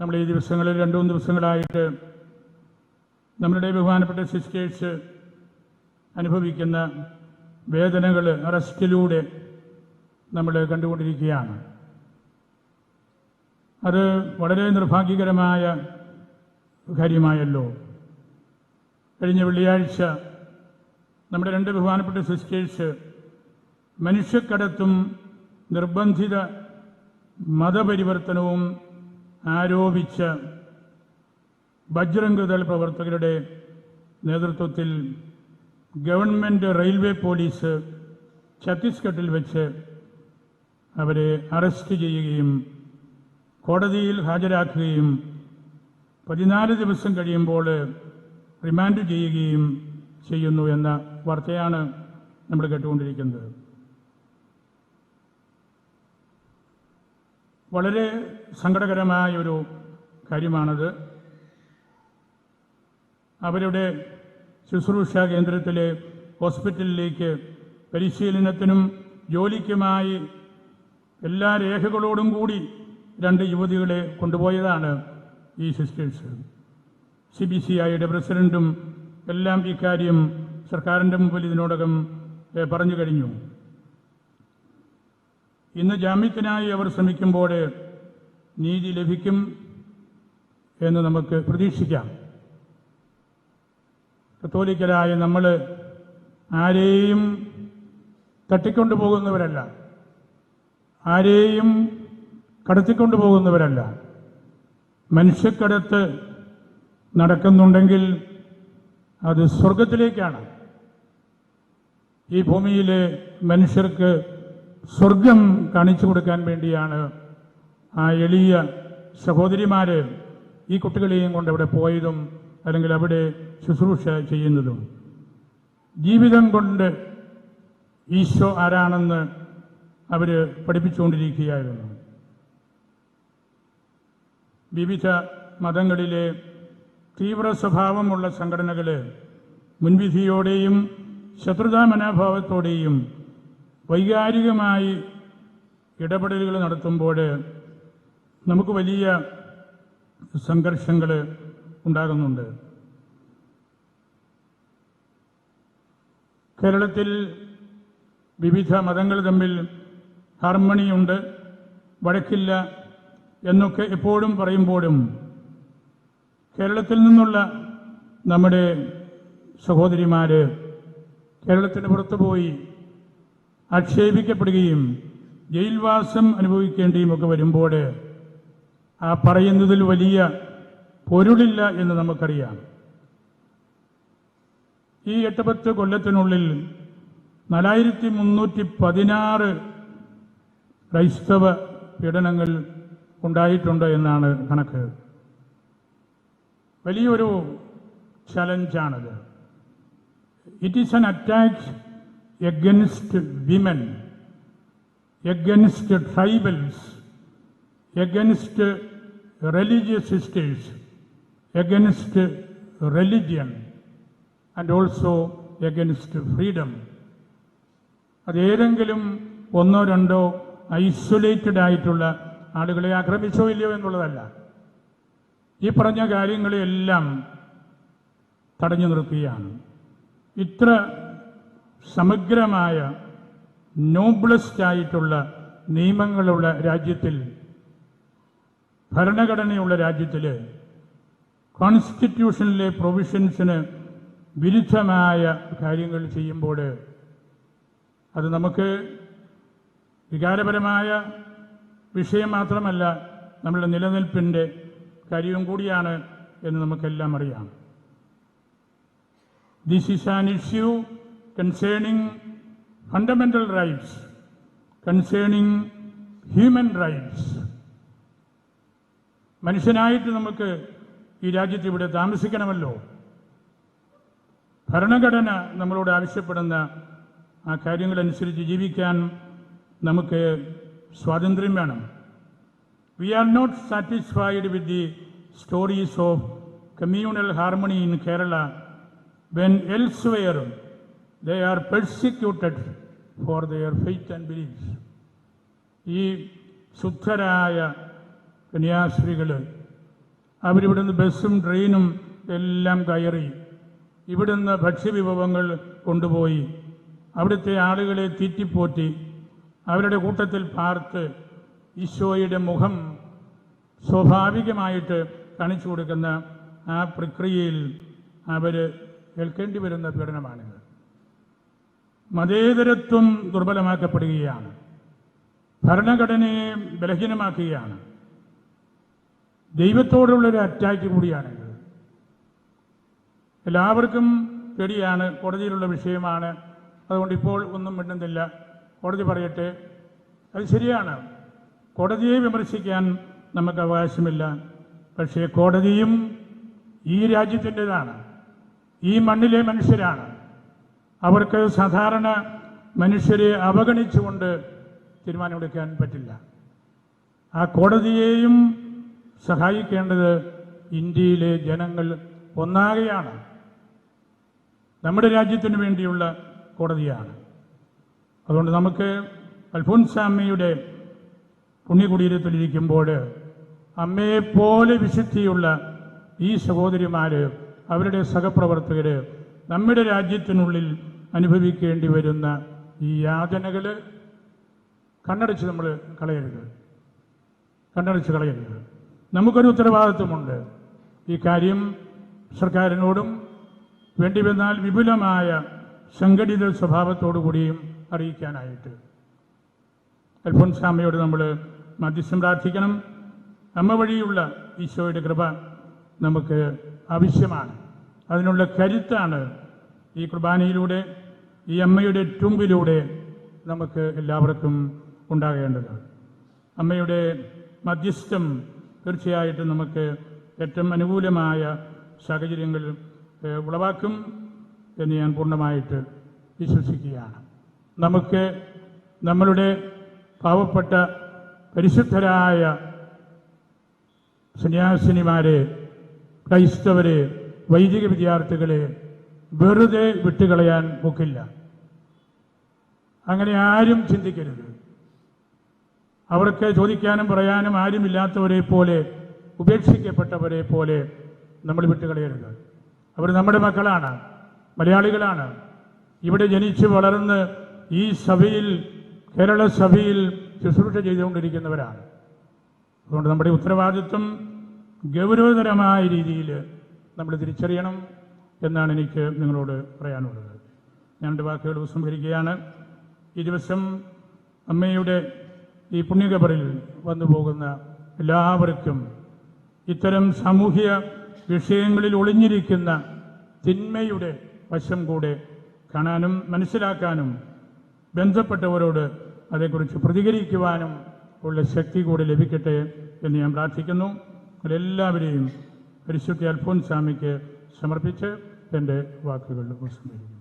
നമ്മൾ ഈ ദിവസങ്ങളിൽ രണ്ടു മൂന്ന് ദിവസങ്ങളായിട്ട് നമ്മളുടെ ബഹുമാനപ്പെട്ട സിസ്റ്റേഴ്സ് അനുഭവിക്കുന്ന വേദനകൾ അറസ്റ്റിലൂടെ നമ്മൾ കണ്ടുകൊണ്ടിരിക്കുകയാണ്. അത് വളരെ നിർഭാഗ്യകരമായ കാര്യമായല്ലോ. കഴിഞ്ഞ വെള്ളിയാഴ്ച നമ്മുടെ രണ്ട് ബഹുമാനപ്പെട്ട സിസ്റ്റേഴ്സ് മനുഷ്യക്കടത്തും നിർബന്ധിത മതപരിവർത്തനവും ആരോപിച്ച ബജ്രംഗ് ദൾ പ്രവർത്തകരുടെ നേതൃത്വത്തിൽ ഗവൺമെന്റ് റെയിൽവേ പോലീസ് ഛത്തീസ്ഗഡിൽ വെച്ച് അവരെ അറസ്റ്റ് ചെയ്യുകയും കോടതിയിൽ ഹാജരാക്കുകയും പതിനാല് ദിവസം കഴിയുമ്പോൾ റിമാൻഡ് ചെയ്യുകയും ചെയ്യുന്നു എന്ന വാർത്തയാണ് നമ്മൾ കേട്ടുകൊണ്ടിരിക്കുന്നത്. വളരെ സങ്കടകരമായ ഒരു കാര്യമാണത്. അവരുടെ ശുശ്രൂഷ കേന്ദ്രത്തിലെ ഹോസ്പിറ്റലിലേക്ക് പരിശീലനത്തിനും ജോലിക്കുമായി എല്ലാ രേഖകളോടും കൂടി രണ്ട് യുവതികളെ കൊണ്ടുപോയതാണ് ഈ സിസ്റ്റേഴ്സ്. സി ബി സി ഐയുടെ പ്രസിഡന്റും എല്ലാം ഇക്കാര്യം സർക്കാരിന്റെ മുമ്പിൽ ഇതിനോടകം പറഞ്ഞു കഴിഞ്ഞു. ഇന്ന് ജാമ്യത്തിനായി അവർ ശ്രമിക്കുമ്പോൾ നീതി ലഭിക്കും എന്ന് നമുക്ക് പ്രതീക്ഷിക്കാം. കത്തോലിക്കരായ നമ്മൾ ആരെയും തട്ടിക്കൊണ്ടു പോകുന്നവരല്ല ആരെയും കടത്തിക്കൊണ്ടു പോകുന്നവരല്ല മനുഷ്യക്കടത്ത് നടക്കുന്നുണ്ടെങ്കിൽ അത് സ്വർഗത്തിലേക്കാണ് ഈ ഭൂമിയിലെ മനുഷ്യർക്ക് സ്വർഗം കാണിച്ചു കൊടുക്കാൻ വേണ്ടിയാണ് ആ എളിയ സഹോദരിമാര് ഈ കുട്ടികളെയും കൊണ്ട് അവിടെ പോയതും അല്ലെങ്കിൽ അവിടെ ശുശ്രൂഷ ചെയ്യുന്നതും. ജീവിതം കൊണ്ട് ഈശോ ആരാണെന്ന് അവർ പഠിപ്പിച്ചുകൊണ്ടിരിക്കുകയായിരുന്നു. വിവിധ മതങ്ങളിലെ തീവ്ര സ്വഭാവമുള്ള സംഘടനകൾ മുൻവിധിയോടെയും ശത്രുതാ മനോഭാവത്തോടെയും വൈകാരികമായി ഇടപെടലുകൾ നടത്തുമ്പോൾ നമുക്ക് വലിയ സംഘർഷങ്ങൾ ഉണ്ടാകുന്നുണ്ട്. കേരളത്തിൽ വിവിധ മതങ്ങൾ തമ്മിൽ ഹാർമണിയുണ്ട് വഴക്കില്ല എന്നൊക്കെ എപ്പോഴും പറയുമ്പോഴും കേരളത്തിൽ നിന്നുള്ള നമ്മുടെ സഹോദരിമാർ കേരളത്തിന് പുറത്തു പോയി ആക്ഷേപിക്കപ്പെടുകയും ജയിൽവാസം അനുഭവിക്കേണ്ടിയും ഒക്കെ വരുമ്പോൾ ആ പറയുന്നതിൽ വലിയ പൊരുളില്ല എന്ന് നമുക്കറിയാം. ഈ എട്ടുപത്ത് കൊല്ലത്തിനുള്ളിൽ നാലായിരത്തി മുന്നൂറ്റി പതിനാറ് ക്രൈസ്തവ പീഡനങ്ങൾ ഉണ്ടായിട്ടുണ്ട് എന്നാണ് കണക്ക്. വലിയൊരു ചലഞ്ചാണത്. It is an attack against women against tribals against religious sisters against religion and also against freedom അതേതെങ്കിലും ഒന്നോ രണ്ടോ ഐസൊലേറ്റഡ് ആയിട്ടുള്ള ആളുകളെ ആക്രമിച്ചോ ഇല്ലയോ എന്നുള്ളതല്ല. ഈ പറഞ്ഞ കാര്യങ്ങളെല്ലാം തടഞ്ഞു നിർത്തുകയാണ്. ഇത്ര സമഗ്രമായ നോബ്ലസ്റ്റ് ആയിട്ടുള്ള നിയമങ്ങളുള്ള രാജ്യത്തിൽ ഭരണഘടനയുള്ള രാജ്യത്തിൽ കോൺസ്റ്റിറ്റ്യൂഷനിലെ പ്രൊവിഷൻസിന് വിരുദ്ധമായ കാര്യങ്ങൾ ചെയ്യുമ്പോൾ അത് നമുക്ക് വികാരപരമായ വിഷയം മാത്രമല്ല നമ്മുടെ നിലനിൽപ്പിന്റെ കാര്യവും കൂടിയാണ് എന്ന് നമുക്കെല്ലാം അറിയാം. This is an issue concerning fundamental rights concerning human rights മനുഷ്യനായിട്ട് നമുക്ക് ഈ രാജ്യത്ത് ഇവിടെ താമസിക്കണമല്ലോ. ഭരണഘടന നമ്മളോട് ആവശ്യപ്പെടുന്ന ആ കാര്യങ്ങളനുസരിച്ച് ജീവിക്കാൻ നമുക്ക് സ്വാതന്ത്ര്യം വേണം. We are not satisfied with the stories of communal harmony in Kerala when elsewhere they are persecuted for their faith and beliefs ഈ ശുദ്ധരായ കന്യാസ്ത്രീകൾ അവരിവിടുന്ന് ബസ്സും ട്രെയിനും എല്ലാം കയറി ഇവിടുന്ന് ഭക്ഷ്യവിഭവങ്ങൾ കൊണ്ടുപോയി അവിടുത്തെ ആളുകളെ തീറ്റിപ്പോറ്റി അവരുടെ കൂട്ടത്തിൽ പാർത്ത് ഈശോയുടെ മുഖം സ്വാഭാവികമായിട്ട് കാണിച്ചു കൊടുക്കുന്ന ആ പ്രക്രിയയിൽ അവർ കേൾക്കേണ്ടി വരുന്ന പീഡനമാണിത് മതേതരത്വം ദുർബലമാക്കപ്പെടുകയാണ്. ഭരണഘടനയെ ബലഹീനമാക്കുകയാണ്. ദൈവത്തോടുള്ള ഒരു അറ്റാക്ക് കൂടിയാണിത്. എല്ലാവർക്കും പേടിയാണ്. കോടതിയിലുള്ള വിഷയമാണ്. അതുകൊണ്ട് ഇപ്പോൾ ഒന്നും മിണ്ടുന്നില്ല. കോടതി പറയട്ടെ. അത് ശരിയാണ്. കോടതിയെ വിമർശിക്കാൻ നമുക്ക് അവകാശമില്ല. പക്ഷേ കോടതിയും ഈ രാജ്യത്തിന്റെതാണ്. ഈ മണ്ണിലെ മനുഷ്യരാണ്. അവർക്ക് സാധാരണ മനുഷ്യരെ അവഗണിച്ചുകൊണ്ട് തീരുമാനമെടുക്കാൻ പറ്റില്ല. ആ കോടതിയെയും സഹായിക്കേണ്ടത് ഇന്ത്യയിലെ ജനങ്ങൾ ഒന്നാകെയാണ്. നമ്മുടെ രാജ്യത്തിന് വേണ്ടിയുള്ള കോടതിയാണ്. അതുകൊണ്ട് നമുക്ക് അൽഫോൻസാമ്മയുടെ പുണ്യകുടീരത്തിലിരിക്കുമ്പോൾ അമ്മയെപ്പോലെ വിശുദ്ധിയുള്ള ഈ സഹോദരിമാർ അവരുടെ സഹപ്രവർത്തകർ നമ്മുടെ രാജ്യത്തിനുള്ളിൽ അനുഭവിക്കേണ്ടി വരുന്ന ഈ യാതനകൾ കണ്ണടച്ച് നമ്മൾ കളയരുത്. കണ്ണടച്ച് കളയരുത്. നമുക്കൊരു ഉത്തരവാദിത്വമുണ്ട്. ഈ കാര്യം സർക്കാരിനോടും വേണ്ടി വന്നാൽ വിപുലമായ സംഘടിത സ്വഭാവത്തോടു കൂടിയും അറിയിക്കാനായിട്ട്. സ്വാമിയോട് നമ്മൾ മധ്യസ്ഥം പ്രാർത്ഥിക്കണം. അമ്മ വഴിയുള്ള ഈശോയുടെ കൃപ നമുക്ക് ആവശ്യമാണ്. അതിനുള്ള കരുത്താണ് ഈ കുർബാനയിലൂടെ ഈ അമ്മയുടെ ടുമ്പിലൂടെ നമുക്ക് എല്ലാവർക്കും ഉണ്ടാകേണ്ടത്. അമ്മയുടെ മധ്യസ്ഥം തീർച്ചയായിട്ടും നമുക്ക് ഏറ്റവും അനുകൂലമായ സാഹചര്യങ്ങൾ ഉളവാക്കും എന്ന് ഞാൻ പൂർണമായിട്ട് വിശ്വസിക്കുകയാണ്. നമുക്ക് നമ്മളുടെ പാവപ്പെട്ട പരിശുദ്ധരായ സന്യാസിനിമാരെ ക്രൈസ്തവരെ വൈദിക വിദ്യാർത്ഥികളെ വെറുതെ വിട്ടുകളയാൻ ഒക്കില്ല അങ്ങനെ ആരും ചിന്തിക്കരുത്. അവർക്ക് ചോദിക്കാനും പറയാനും ആരുമില്ലാത്തവരെ പോലെ ഉപേക്ഷിക്കപ്പെട്ടവരെ പോലെ നമ്മൾ വിട്ടുകളയരുത്. അവർ നമ്മുടെ മക്കളാണ് മലയാളികളാണ്. ഇവിടെ ജനിച്ച് വളർന്ന് ഈ സഭയിൽ കേരള സഭയിൽ ശുശ്രൂഷ ചെയ്തുകൊണ്ടിരിക്കുന്നവരാണ്. അതുകൊണ്ട് നമ്മുടെ ഉത്തരവാദിത്വം ഗൗരവതരമായ രീതിയിൽ നമ്മൾ തിരിച്ചറിയണം എന്നാണ് എനിക്ക് നിങ്ങളോട് പറയാനുള്ളത്. ഞാൻ എന്റെ വാക്കുകൾ ഉപസംഹരിക്കുകയാണ് ഈ ദിവസം അമ്മയുടെ ഈ പുണ്യകബറിൽ വന്നു പോകുന്ന എല്ലാവർക്കും ഇത്തരം സാമൂഹ്യ വിഷയങ്ങളിൽ ഒളിഞ്ഞിരിക്കുന്ന തിന്മയുടെ വശം കൂടെ കാണാനും മനസ്സിലാക്കാനും ബന്ധപ്പെട്ടവരോട് അതേക്കുറിച്ച് പ്രതികരിക്കുവാനും ഉള്ള ശക്തി കൂടെ ലഭിക്കട്ടെ എന്ന് ഞാൻ പ്രാർത്ഥിക്കുന്നു. എല്ലാവരെയും പരിശുദ്ധ അൽഫോൻസാമിക്ക് സമർപ്പിച്ച് എന്റെ വാക്കുകൾ ഉപസംഹരിക്കുന്നു.